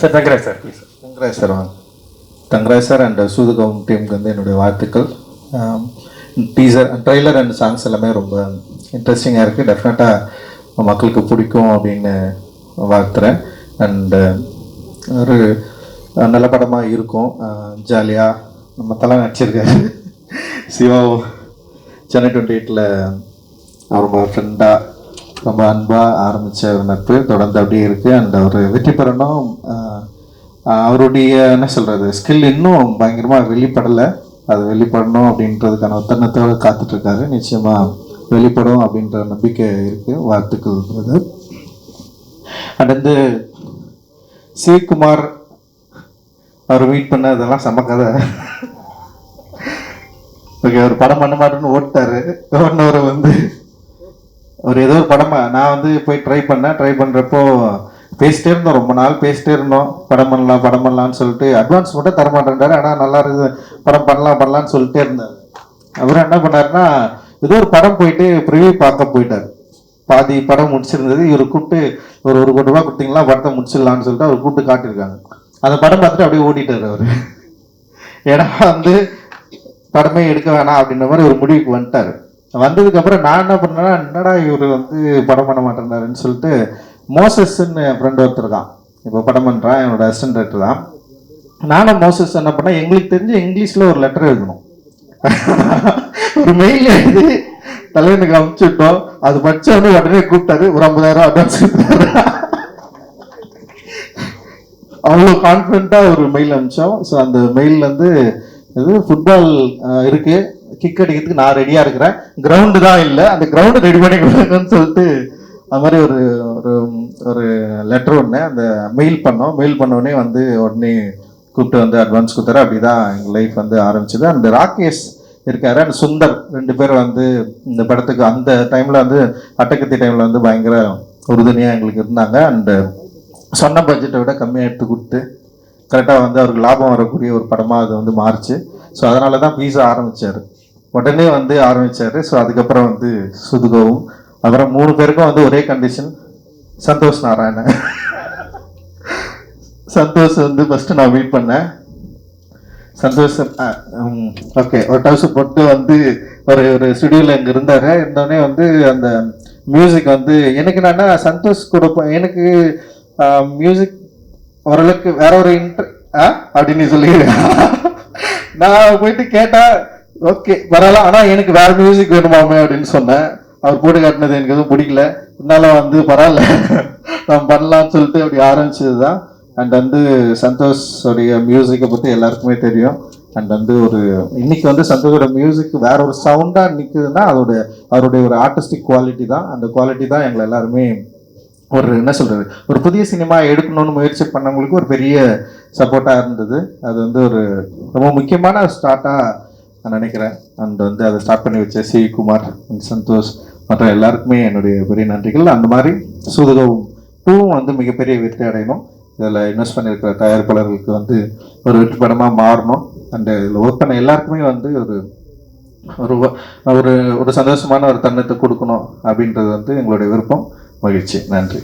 Sir Thangaraj sir please Thangaraj sir வாங்க Thangaraj sir and சூதுகம் டீமுக்கு வந்து என்னுடைய வாழ்த்துக்கள். டீசர் ட்ரெய்லர் அண்ட் சாங்ஸ் எல்லாமே ரொம்ப இன்ட்ரெஸ்டிங்காக இருக்குது டெஃபினட்டாக மக்களுக்கு பிடிக்கும் அப்படின்னு வாழ்த்துறேன். அண்டு uh, ஒரு நல்ல படமாக இருக்கும். ஜாலியாக நம்ம தலை நடிச்சிருக்காரு. சிவா சென்னை டுவெண்ட்டி எயிட்டில் ரொம்ப ஃப்ரெண்டாக ரொம்ப அன்பாக ஆரம்பித்த ஒரு நட்பு. தொடர்ந்து அப்படியே இருக்குது அண்ட் அவர் வெற்றி பெறணும். அவருடைய என்ன சொல்கிறது ஸ்கில் இன்னும் பயங்கரமாக வெளிப்படலை. அது வெளிப்படணும் அப்படின்றதுக்கான ஒத்தனத்தோடு காத்துட்ருக்காரு. நிச்சயமாக வெளிப்படும் அப்படின்ற நம்பிக்கை இருக்குது வாழ்த்துக்கள் பிரதர் சிவகுமார் அவர் மீட் பண்ண அதெல்லாம் செம்ம கதை. ஓகே அவர் படம் பண்ண மாட்டேன்னு ஓட்டாரு ஓடினவர் வந்து ஒரு ஏதோ ஒரு படமாக நான் வந்து போய் ட்ரை பண்ணேன். ட்ரை பண்ணுறப்போ பேசிட்டே இருந்தோம். ரொம்ப நாள் பேசிட்டே இருந்தோம். படம் பண்ணலாம் படம் பண்ணலாம்னு சொல்லிட்டு அட்வான்ஸ் மட்டும் தர ஆனால் நல்லா இருக்குது படம் பண்ணலாம் பண்ணலாம்னு சொல்லிட்டே இருந்தார். அவர் என்ன பண்ணாருன்னா ஏதோ ஒரு படம் போயிட்டு ப்ரிவியூ பார்க்க போயிட்டார். பாதி படம் முடிச்சிருந்தது. இவர் கூப்பிட்டு ஒரு ஒரு கோடி ரூபா கொடுத்தீங்களா? படத்தை முடிச்சிடலான்னு சொல்லிட்டு அவர் கூப்பிட்டு காட்டியிருக்காங்க. அந்த படம் பார்த்துட்டு அப்படியே ஓடிட்டார் அவர். ஏன்னா வந்து படமே எடுக்க வேணாம் அப்படின்ற மாதிரி ஒரு முடிவுக்கு வந்துட்டார். வந்ததுக்கு அப்புறம் நான் என்ன பண்ணேன்னா என்னடா இவர் வந்து படம் பண்ண மாட்டேன்னாருன்னு சொல்லிட்டு மோசஸ்ன்னு என் ஃப்ரெண்ட் ஒருத்தர் இருக்கான். இப்போ படம் பண்ணுறான் என்னோட அசிஸ்டன்ட் டைரக்டர் தான். நானும் மோசஸ் என்ன பண்ணேன் எங்களுக்கு தெரிஞ்சு இங்கிலீஷில் ஒரு லெட்டர் எழுதணும். ஒரு மெயில் எழுதி தலைவனுக்கு அனுப்பிச்சுட்டோம் அது படிச்சவனே உடனே கூப்பிட்டாரு ஒரு ஐம்பதாயிரம் அட்வான்ஸ் கொடுத்தாரு. அவ்வளோ கான்ஃபிடண்ட்டாக ஒரு மெயில் அனுப்பிச்சோம். ஸோ அந்த மெயில் வந்து இது ஃபுட்பால் இருக்குது கிக் அடிக்கிறதுக்கு நான் ரெடியாக இருக்கிறேன். கிரவுண்டு தான் இல்லை. அந்த கிரவுண்டு ரெடி பண்ணி கொடுங்கன்னு சொல்லிட்டு அது மாதிரி ஒரு ஒரு ஒரு லெட்டர் ஒன்று அந்த மெயில் பண்ணோம். மெயில் பண்ணோடனே வந்து உடனே கூப்பிட்டு வந்து அட்வான்ஸ் கொடுத்தாரு. அப்படி தான் எங்கள் லைஃப் வந்து ஆரம்பிச்சது. அந்த ராகேஷ் இருக்காரு. அந்த சுந்தர் ரெண்டு பேர் வந்து இந்த படத்துக்கு அந்த டைமில் வந்து அட்டக்கத்தி டைமில் வந்து பயங்கர உறுதுணையாக எங்களுக்கு இருந்தாங்க. அண்டு சொன்ன பட்ஜெட்டை விட கம்மியாக எடுத்து கொடுத்து கரெக்டாக வந்து அவருக்கு லாபம் வரக்கூடிய ஒரு படமாக அது வந்து மாறுச்சு. ஸோ அதனால தான் பீஸா ஆரம்பித்தார் உடனே வந்து ஆரம்பித்தார் ஸோ அதுக்கப்புறம் வந்து சுதுகவும் அப்புறம் மூணு பேருக்கும் வந்து ஒரே கண்டிஷன் சந்தோஷ் நாராயணன். சந்தோஷ் வந்து ஃபஸ்ட்டு நான் மீட் பண்ணேன். சந்தோஷ் ஓகே ஒரு டவுஸ் போட்டு வந்து ஒரு ஒரு ஸ்டுடியோவில் இங்கே இருந்தார். இருந்தோடனே வந்து அந்த மியூசிக் வந்து எனக்கு என்னன்னா சந்தோஷ் கூட எனக்கு மியூசிக் ஓரளவுக்கு வேற ஒரு இன்ட்ரெஸ்ட் ஆ அப்படின்னு சொல்லி நான் போயிட்டு கேட்டேன் ஓகே பரவாயில்ல ஆனால் எனக்கு வேற மியூசிக் வேணுமாமே அப்படின்னு சொன்னேன். அவர் போட்டு காட்டினது எனக்கு எதுவும் பிடிக்கல. இருந்தாலும் வந்து பரவாயில்ல. நம்ம பண்ணலாம்னு சொல்லிட்டு அப்படி ஆரம்பிச்சது தான் அண்ட் வந்து சந்தோஷோடைய மியூசிக்கை பற்றி எல்லாருக்குமே தெரியும். அண்ட் வந்து ஒரு இன்னைக்கு வந்து சந்தோஷோட மியூசிக் வேற ஒரு சவுண்டாக நிற்குதுன்னா அதோட அவருடைய ஒரு ஆர்டிஸ்டிக் குவாலிட்டி தான். அந்த குவாலிட்டி தான் எங்களை எல்லாருமே ஒரு என்ன சொல்கிறது ஒரு புதிய சினிமா எடுக்கணும்னு முயற்சி பண்ணவங்களுக்கு ஒரு பெரிய சப்போர்ட்டாக இருந்தது. அது வந்து ஒரு ரொம்ப முக்கியமான ஸ்டார்ட்டாக நான் நினைக்கிறேன். அண்ட் வந்து அதை ஸ்டார்ட் பண்ணி வச்ச சி குமார் சந்தோஷ் மற்ற எல்லாருக்குமே என்னுடைய பெரிய நன்றிகள். அந்த மாதிரி சூதகவும் டூவும் வந்து மிகப்பெரிய வெற்றி அடையணும். இதில் இன்வெஸ்ட் பண்ணியிருக்கிற தயாரிப்பாளர்களுக்கு வந்து ஒரு வெற்றி படமாக மாறணும். அண்டு இதில் ஒர்க் பண்ண எல்லாருக்குமே வந்து ஒரு ஒரு ஒரு ஒரு சந்தோஷமான ஒரு தன்னத்தை கொடுக்கணும் அப்படின்றது வந்து எங்களுடைய விருப்பம். மகிழ்ச்சி. நன்றி.